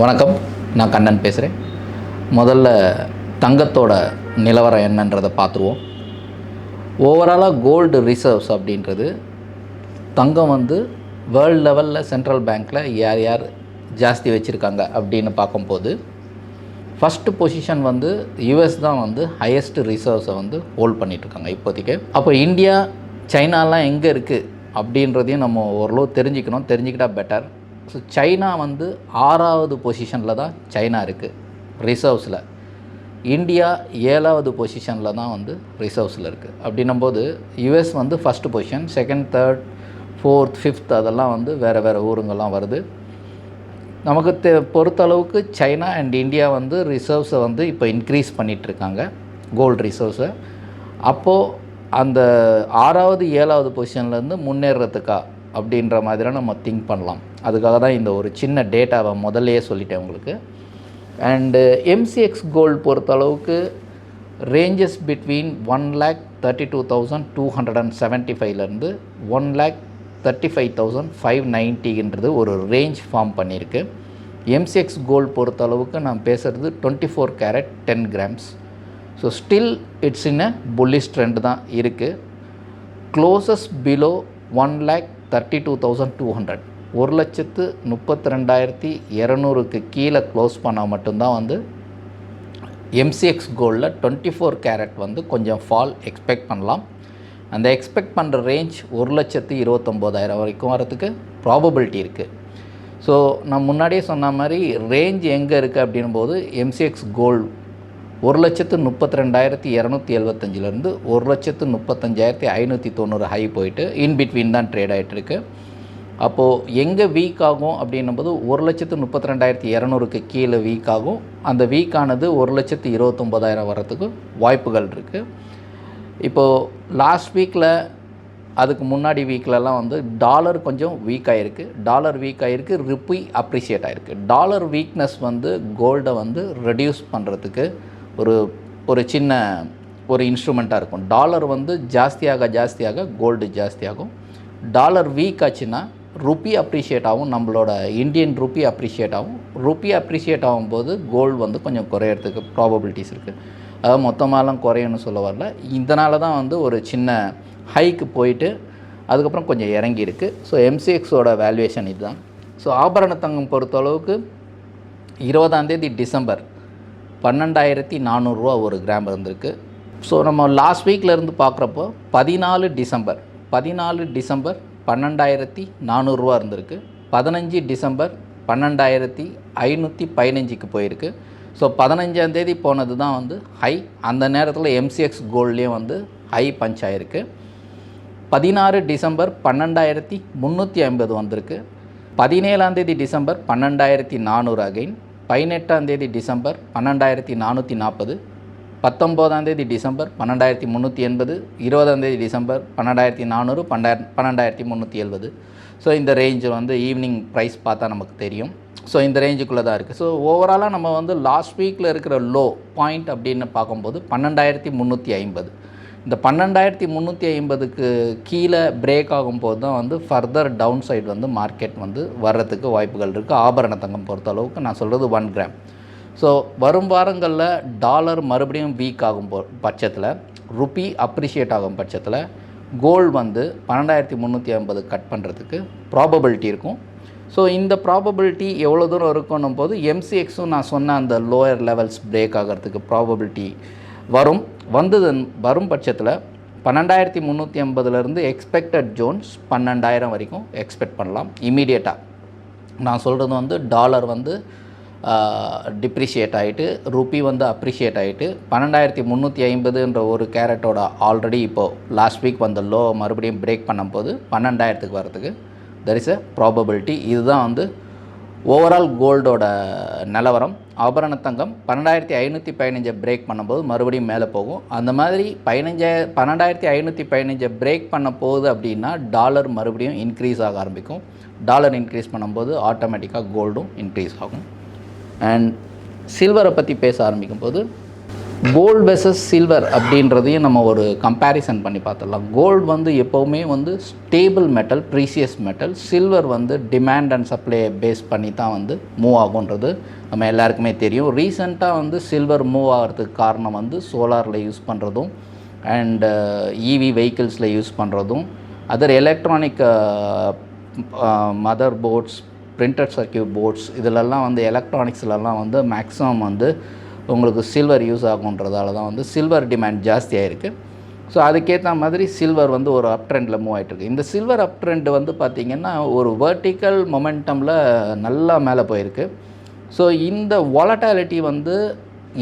வணக்கம். நான் கண்ணன் பேசுகிறேன் முதல்ல தங்கத்தோட நிலவரம் என்னன்றதை பார்த்துருவோம். ஓவராலாக கோல்டு ரிசர்வ்ஸ் அப்படின்றது தங்கம் வந்து வேர்ல்டு லெவலில் சென்ட்ரல் பேங்க்கில் யார் யார் ஜாஸ்தி வச்சுருக்காங்க அப்படின்னு பார்க்கும்போது ஃபஸ்ட்டு பொசிஷன் வந்து யுஎஸ் தான் வந்து ஹையஸ்ட் ரிசர்வ்ஸை வந்து ஹோல்ட் பண்ணிகிட்ருக்காங்க இப்போதைக்கு. அப்போ இந்தியா சைனாலாம் எங்கே இருக்குது அப்படின்றதையும் நம்ம ஓரளவு தெரிஞ்சுக்கணும். தெரிஞ்சுக்கிட்டால் பெட்டர் ஸோ சைனா வந்து ஆறாவது பொசிஷனில் தான் சைனா இருக்குது ரிசர்வ்ஸில் இந்தியா ஏழாவது பொசிஷனில் தான் வந்து ரிசர்வ்ஸில் இருக்குது அப்படின்னும்போது யுஎஸ் வந்து first position second third fourth fifth அதெல்லாம் வந்து வேறு வேறு ஊருங்கெல்லாம் வருது. நமக்கு தெ பொறுத்தளவுக்கு சைனா அண்ட் இந்தியா வந்து ரிசர்வ்ஸை வந்து இப்போ இன்க்ரீஸ் பண்ணிகிட்ருக்காங்க கோல்டு ரிசர்வ்ஸை அப்போது அந்த ஆறாவது ஏழாவது பொசிஷன்லேருந்து முன்னேறதுக்கா அப்படின்ற மாதிரிலாம் நம்ம திங்க் பண்ணலாம். அதுக்காக தான் இந்த ஒரு சின்ன டேட்டாவை முதல்லையே சொல்லிட்டேன் உங்களுக்கு. அண்டு எம்சிஎக்ஸ் கோல்டு பொறுத்தளவுக்கு ranges between one lakh thirty two thousand two hundred and seventy ஃபைவ்லேருந்து one lakh thirty five thousand five நைன்ட்டின்றது ஒரு ரேஞ்ச் ஃபார்ம் பண்ணியிருக்கு. எம்சிஎக்ஸ் கோல்டு பொறுத்த அளவுக்கு நான் பேசுகிறது twenty four carat ten grams so still it's in a bullish trend தான் இருக்குது closes below one lakh thirty two thousand two hundred ஒரு லட்சத்து முப்பத்தி ரெண்டாயிரத்தி இரநூறுக்கு கீழே க்ளோஸ் பண்ணால் மட்டும்தான் வந்து எம்சிஎக்ஸ் கோல்டில் டுவெண்ட்டி ஃபோர் கேரட் வந்து கொஞ்சம் ஃபால் எக்ஸ்பெக்ட் பண்ணலாம். அந்த எக்ஸ்பெக்ட் பண்ணுற ரேஞ்ச் ஒரு லட்சத்து இருபத்தொம்போதாயிரம் வரைக்கும் வரதுக்கு ப்ராபபிலிட்டி இருக்குது ஸோ நான் முன்னாடியே சொன்ன மாதிரி ரேஞ்ச் எங்கே இருக்குது அப்படின்னும் போது எம்சிஎக்ஸ் கோல்டு ஒரு லட்சத்து முப்பத்தி ரெண்டாயிரத்தி இரநூத்தி எழுபத்தஞ்சிலேருந்து ஒரு லட்சத்து முப்பத்தஞ்சாயிரத்தி ஐநூற்றி தொண்ணூறு ஹை போயிட்டு இன் பிட்வீன் தான் ட்ரேட் ஆகிட்டுருக்கு அப்போது எங்கே வீக் ஆகும் அப்படின்னும்போது ஒரு லட்சத்து முப்பத்தி ரெண்டாயிரத்தி இரநூறுக்கு கீழே வீக் ஆகும். அந்த வீக் ஆனது ஒரு லட்சத்து இருபத்தொம்போதாயிரம் வரத்துக்கு வாய்ப்புகள் இருக்குது இப்போது லாஸ்ட் வீக்கில் அதுக்கு முன்னாடி வீக்லலாம் வந்து டாலர் கொஞ்சம் வீக் ஆகிருக்கு டாலர் வீக் ஆகிருக்கு ரிப்பி அப்ரிஷியேட் ஆகிருக்கு டாலர் வீக்னஸ் வந்து கோல்டை வந்து ரெடியூஸ் பண்ணுறதுக்கு ஒரு ஒரு சின்ன ஒரு இன்ஸ்ட்ருமெண்ட்டாக இருக்கும். டாலர் வந்து ஜாஸ்தியாக ஜாஸ்தியாக கோல்டு ஜாஸ்தியாகும். டாலர் வீக் ஆச்சுன்னா ருப்பி அப்ரிஷியேட் ஆகும். நம்மளோட இந்தியன் ருப்பி அப்ரிஷியேட் ஆகும். ருப்பி அப்ரிஷியேட் ஆகும்போது கோல்டு வந்து கொஞ்சம் குறையிறதுக்கு ப்ராபபிலிட்டிஸ் இருக்குது அதாவது மொத்தமாலாம் குறையணும்னு சொல்ல வரல. இதனால தான் வந்து ஒரு சின்ன ஹைக்கு போயிட்டு அதுக்கப்புறம் கொஞ்சம் இறங்கியிருக்கு. ஸோ எம்சிஎக்ஸோட வேல்யூவேஷன் இதுதான். ஸோ ஆபரண தங்கம் பொறுத்தளவுக்கு இருபதாந்தேதி டிசம்பர் பன்னெண்டாயிரத்தி நானூறுரூவா ஒரு கிராம் இருந்திருக்கு. ஸோ நம்ம லாஸ்ட் வீக்கில் இருந்து பார்க்குறப்போ பதினாலு டிசம்பர் பதினாலு டிசம்பர் பன்னெண்டாயிரத்தி நானூறுரூவா இருந்திருக்கு. பதினஞ்சு டிசம்பர் பன்னெண்டாயிரத்தி ஐநூற்றி பதினஞ்சுக்கு போயிருக்கு. ஸோ பதினஞ்சாந்தேதி போனது தான் வந்து ஹை அந்த நேரத்தில் எம்சிஎக்ஸ் கோல்ட்லேயும் வந்து ஹை பஞ்ச் ஆகிருக்கு பதினாறு டிசம்பர் பன்னெண்டாயிரத்தி முந்நூற்றி ஐம்பது வந்திருக்கு. பதினேழாந்தேதி டிசம்பர் பன்னெண்டாயிரத்தி நானூறு அகைன் பதினெட்டாந்தேதி டிசம்பர் பன்னெண்டாயிரத்தி நானூற்றி நாற்பது பத்தொம்போதாந்தேதி டிசம்பர் பன்னெண்டாயிரத்தி முந்நூற்றி எண்பது இருபதாந்தேதி டிசம்பர் பன்னெண்டாயிரத்தி நானூறு பன்னெண்டாயிரம் பன்னெண்டாயிரத்தி முந்நூற்றி எழுபது. ஸோ இந்த ரேஞ்சு வந்து ஈவினிங் ப்ரைஸ் பார்த்தா நமக்கு தெரியும். ஸோ இந்த ரேஞ்சுக்குள்ளே தான் இருக்குது ஸோ ஓவராலாக நம்ம வந்து லாஸ்ட் வீக்கில் இருக்கிற லோ பாயிண்ட் அப்படின்னு பார்க்கும்போது பன்னெண்டாயிரத்தி முந்நூற்றி ஐம்பது. இந்த பன்னெண்டாயிரத்தி முந்நூற்றி ஐம்பதுக்கு கீழே பிரேக் ஆகும்போது தான் வந்து ஃபர்தர் டவுன் சைடு வந்து மார்க்கெட் வந்து வர்றதுக்கு வாய்ப்புகள் இருக்குது ஆபரண தங்கம் பொறுத்த அளவுக்கு நான் சொல்கிறது ஒன் கிராம் ஸோ வரும் வாரங்களில் டாலர் மறுபடியும் வீக் ஆகும் போ பட்சத்தில் ருப்பி அப்ரிஷியேட் ஆகும் பட்சத்தில் கோல்டு வந்து பன்னெண்டாயிரத்தி முந்நூற்றி ஐம்பது கட் பண்ணுறதுக்கு ப்ராபபிலிட்டி இருக்கும். ஸோ இந்த ப்ராபபிலிட்டி எவ்வளோ தூரம் இருக்குன்னும் போது எம்சிஎக்ஸும் நான் சொன்ன அந்த லோயர் லெவல்ஸ் பிரேக் ஆகிறதுக்கு ப்ராபபிலிட்டி வரும் வந்தது வரும் பட்சத்தில் பன்னெண்டாயிரத்தி முந்நூற்றி ஐம்பதுலேருந்து எக்ஸ்பெக்டட் ஜோன்ஸ் பன்னெண்டாயிரம் வரைக்கும் எக்ஸ்பெக்ட் பண்ணலாம் இமீடியட்டாக நான் சொல்கிறது வந்து டாலர் வந்து டிப்ரிஷியேட் ஆகிட்டு ருப்பி வந்து அப்ரிஷியேட் ஆகிட்டு பன்னெண்டாயிரத்தி முந்நூற்றி ஐம்பதுன்ற ஒரு கேரட்டோட ஆல்ரெடி இப்போது லாஸ்ட் வீக் வந்த லோ மறுபடியும் பிரேக் பண்ணும்போது பன்னெண்டாயிரத்துக்கு வரதுக்கு தெர் இஸ் அ ப்ராபபிலிட்டி இதுதான் வந்து ஓவரால் கோல்டோட நிலவரம் ஆபரண தங்கம் பன்னெண்டாயிரத்தி ஐநூற்றி பதினஞ்சை பிரேக் பண்ணும்போது மறுபடியும் மேலே போகும். அந்த மாதிரி பதினஞ்சா பன்னெண்டாயிரத்தி ஐநூற்றி பதினஞ்சை பிரேக் பண்ண போகுது அப்படின்னா டாலர் மறுபடியும் இன்க்ரீஸ் ஆக ஆரம்பிக்கும். டாலர் இன்க்ரீஸ் பண்ணும்போது ஆட்டோமேட்டிக்காக கோல்டும் இன்க்ரீஸ் ஆகும். அண்ட் சில்வரை பற்றி பேச ஆரம்பிக்கும் போது கோல்டு வெர்சஸ் சில்வர் அப்படின்றதையும் நம்ம ஒரு கம்பேரிசன் பண்ணி பார்த்துடலாம். கோல்டு வந்து எப்போவுமே வந்து stable metal precious metal silver வந்து டிமாண்ட் அண்ட் சப்ளை பேஸ் பண்ணி தான் வந்து மூவ் ஆகுன்றது நம்ம எல்லாருக்குமே தெரியும். ரீசெண்டாக வந்து சில்வர் மூவ் ஆகிறதுக்கு காரணம் வந்து சோலாரில் யூஸ் பண்ணுறதும் அண்டு இவி வெஹிக்கிள்ஸில் யூஸ் பண்ணுறதும் other electronic mother boards printed circuit boards இதிலெல்லாம் வந்து எலக்ட்ரானிக்ஸ்லலாம் வந்து மேக்ஸிமம் வந்து உங்களுக்கு சில்வர் யூஸ் ஆகுன்றதால தான் வந்து சில்வர் டிமாண்ட் ஜாஸ்தியாக இருக்குது ஸோ அதுக்கேற்ற மாதிரி சில்வர் வந்து ஒரு அப் ட்ரெண்டில் மூவ் ஆகிட்டுருக்கு இந்த சில்வர் அப் ட்ரெண்ட் வந்து பார்த்திங்கன்னா ஒரு வேர்ட்டிக்கல் மொமெண்டமில் நல்லா மேலே போயிருக்கு. ஸோ இந்த வாலட்டாலிட்டி வந்து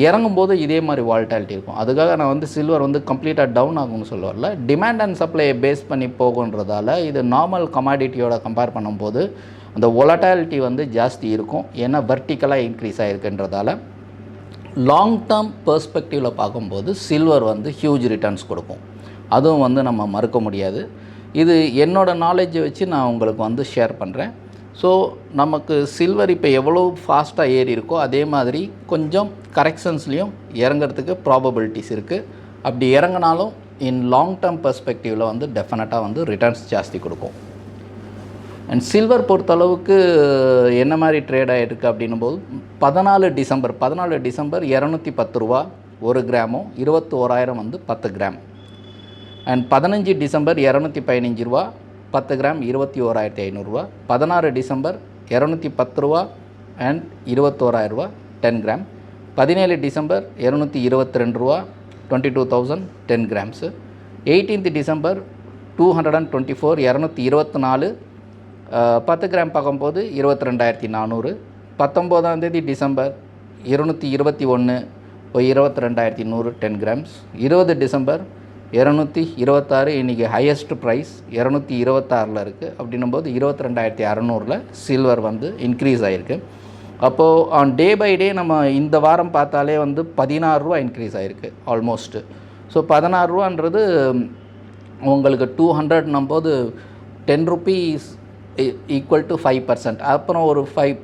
இறங்கும்போது இதே மாதிரி வாலட்டாலிட்டி இருக்கும். அதுக்காக நான் வந்து சில்வர் வந்து கம்ப்ளீட்டாக டவுன் ஆகும்னு சொல்ல வரல. டிமாண்ட் அண்ட் சப்ளையை பேஸ் பண்ணி போகுன்றதால இது நார்மல் கமாடிட்டியோட கம்பேர் பண்ணும்போது அந்த ஒலட்டாலிட்டி வந்து ஜாஸ்தி இருக்கும். ஏன்னா வர்டிக்கலாக இன்க்ரீஸ் ஆகிருக்குன்றதால லாங் டேர்ம் பர்ஸ்பெக்டிவில் பார்க்கும்போது சில்வர் வந்து ஹியூஜ் ரிட்டர்ன்ஸ் கொடுக்கும். அதுவும் வந்து நம்ம மறுக்க முடியாது. இது என்னோட நாலேஜை வச்சு நான் உங்களுக்கு வந்து ஷேர் பண்ணுறேன் ஸோ நமக்கு சில்வர் இப்போ எவ்வளோ ஃபாஸ்ட்டாக ஏறி இருக்கோ அதே மாதிரி கொஞ்சம் கரெக்ஷன்ஸ்லேயும் இறங்கிறதுக்கு ப்ராபபிலிட்டிஸ் இருக்குது அப்படி இறங்கினாலும் இன் லாங் டேர்ம் பர்ஸ்பெக்டிவில் வந்து டெஃபினட்டாக வந்து ரிட்டர்ன்ஸ் ஜாஸ்தி கொடுக்கும். அண்ட் சில்வர் பொறுத்தளவுக்கு என்ன மாதிரி ட்ரேட் ஆகிருக்கு அப்படின்னும் போது பதினாலு டிசம்பர் பதினாலு டிசம்பர் இரநூத்தி பத்து ரூபா ஒரு கிராமும் இருபத்தி ஓராயிரம் வந்து பத்து கிராம். அண்ட் பதினஞ்சு டிசம்பர் இரநூத்தி பதினஞ்சு ரூபா பத்து கிராம் இருபத்தி ஓராயிரத்தி ஐநூறுரூவா பதினாறு டிசம்பர் இரநூத்தி பத்து ரூபா அண்ட் இருபத்தோராயிரரூவா டென் கிராம் பதினேழு டிசம்பர் இரநூத்தி இருபத்தி ரெண்டு ரூபா twenty two thousand ten grams eighteenth December two hundred and twenty four இரநூத்தி இருபத்தி நாலு பத்து கிராம் பார்க்கும்போது இருபத்தி ரெண்டாயிரத்தி நானூறு. பத்தொம்போதாம் தேதி டிசம்பர் இருநூற்றி இருபத்தி ஒன்று இருபத்தி ரெண்டாயிரத்தி நூறு டென் கிராம்ஸ் இருபது டிசம்பர் இரநூத்தி இருபத்தாறு இன்றைக்கி ஹையஸ்ட் ப்ரைஸ் இரநூத்தி இருபத்தாறில் இருக்குது அப்படின்னும் போது இருபத்தி ரெண்டாயிரத்தி அறநூறில் சில்வர் வந்து இன்க்ரீஸ் ஆகிருக்கு அப்போது ஆன் டே பை டே நம்ம இந்த வாரம் பார்த்தாலே வந்து பதினாறுரூவா இன்க்ரீஸ் ஆகிருக்கு ஆல்மோஸ்ட்டு ஸோ பதினாறுரூவான்றது உங்களுக்கு டூ ஹண்ட்ரட்னும் போது ten rupees equal to five percent அப்புறம் ஒரு ஃபைவ்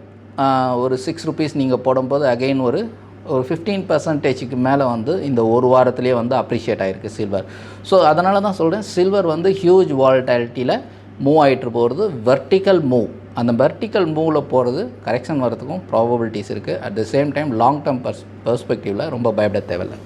ஒரு சிக்ஸ் ருபீஸ் நீங்கள் போடும்போது அகெயின் ஒரு ஒரு ஃபிஃப்டீன் பர்சன்டேஜுக்கு மேலே வந்து இந்த ஒரு வாரத்துலேயே வந்து அப்ரிஷியேட் ஆகிருக்கு சில்வர் ஸோ அதனால தான் சொல்கிறேன் சில்வர் வந்து ஹியூஜ் வால்டாலிட்டியில் மூவ் ஆகிட்டு போகிறது வெர்டிக்கல் மூவ் அந்த வெர்டிக்கல் மூவில் போகிறது கரெக்ஷன் வரதுக்கும் ப்ராபபிலிட்டிஸ் இருக்குது at the same time long term purse பெர்ஸ்பெக்டிவில் ரொம்ப பயப்பட தேவையில்லை.